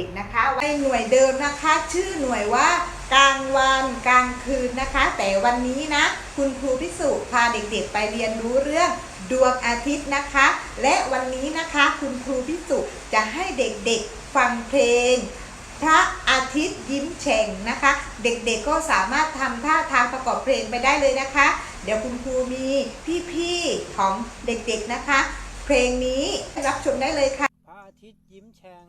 ด็กๆนะคะในหน่วยเดิมนะคะ ชื่อหน่วยว่ากลางวันกลางคืนนะคะ แต่วันนี้นะ คุณครูพิสุพาเด็กๆ ไปเรียนรู้เรื่องดวงอาทิตย์นะคะ และวันนี้นะคะคุณครูพิสุจะให้เด็กๆฟังเพลง พระอาทิตย์ยิ้มแฉ่งนะคะ เด็กๆก็สามารถทำท่าทางประกอบเพลงไปได้เลยนะคะ เดี๋ยวคุณครูมีพี่ๆของเด็กๆนะคะ เพลงนี้รับชมได้เลยค่ะ พระอาทิตย์ยิ้มแฉ่ง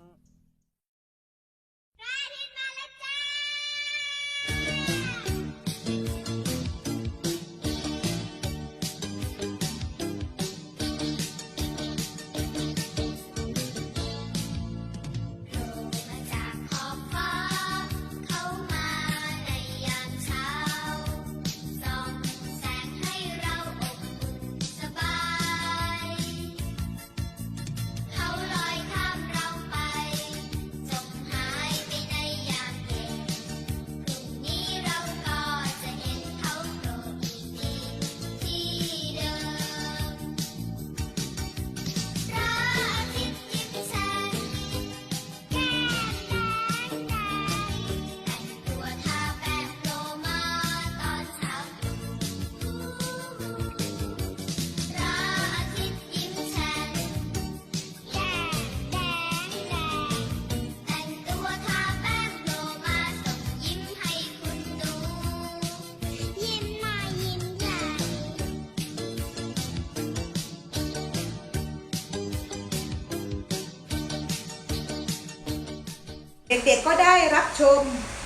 เด็กๆก็ได้รับชม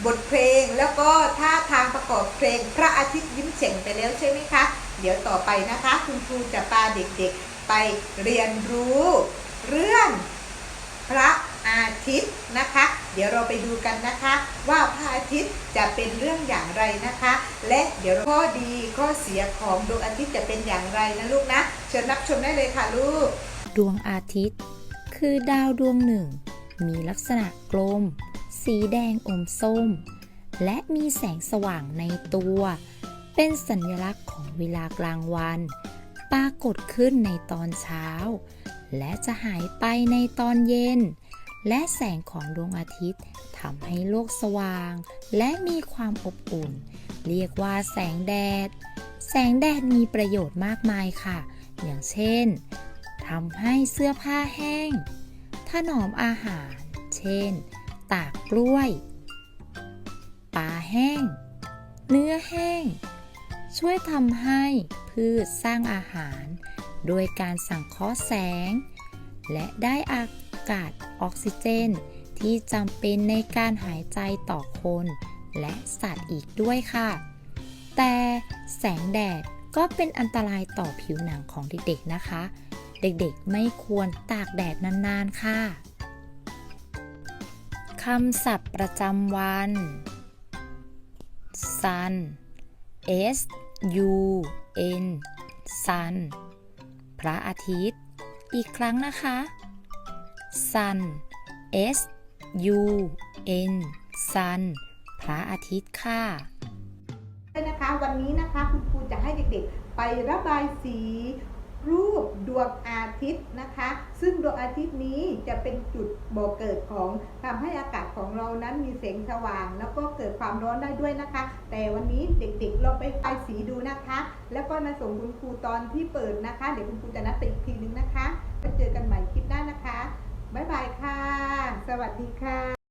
บทเพลงแล้วก็ท่าทางประกอบเพลงพระอาทิตย์ยิ้มแฉ่งไปแล้วใช่ไหมคะ เดี๋ยวต่อไปนะคะ คุณครูจะพาเด็กๆไปเรียนรู้ เรื่องพระอาทิตย์นะคะ เดี๋ยวเราไปดูกันนะคะ ว่าพระอาทิตย์จะเป็นเรื่องอย่างไรนะคะ และเดี๋ยวข้อดีข้อเสียของดวงอาทิตย์จะเป็นอย่างไรนะลูกนะ เชิญรับชมได้เลยค่ะลูก ดวงอาทิตย์ คือดาวดวงหนึ่ง มีลักษณะกลม สีแดงอมส้ม และมีแสงสว่างในตัว เป็นสัญลักษณ์ของเวลากลางวัน ปรากฏขึ้นในตอนเช้า และจะหายไปในตอนเย็น และแสงของดวงอาทิตย์ทำให้โลกสว่าง และมีความอบอุ่น เรียกว่าแสงแดด แสงแดดมีประโยชน์มากมายค่ะ อย่างเช่นทำให้เสื้อผ้าแห้ง ถนอมอาหาร เช่น ตากกล้วย ปลาแห้ง เนื้อแห้ง ช่วยทำให้พืชสร้างอาหาร โดยการสังเคราะห์แสง และได้อากาศออกซิเจน ที่จำเป็นในการหายใจต่อคนและสัตว์อีกด้วยค่ะ แต่แสงแดดก็เป็นอันตรายต่อผิวหนังของเด็กๆนะคะ เด็กๆไม่ควรตากแดดนานๆค่ะคำศัพท์ประจำวัน sun s u n sun พระอาทิตย์ อีกครั้งนะคะ sun s u n sun พระอาทิตย์ค่ะด้วยนะคะวันนี้นะคะคุณครูจะให้เด็กๆ ไประบายสี วงอาทิตย์นะคะ ซึ่งดวงอาทิตย์นี้จะเป็นจุดบ่อเกิดของทำให้อากาศของเรานั้นมีแสงสว่าง แล้วก็เกิดความร้อนได้ด้วยนะคะ แต่วันนี้เด็กๆลองไประบายสีดูนะคะ แล้วก็มาส่งคุณครูตอนที่เปิดนะคะ เดี๋ยวคุณครูจะนัดไปอีกทีนึงนะคะแล้วเจอกันใหม่คลิปหน้านะคะบ๊ายบายค่ะ สวัสดีค่ะ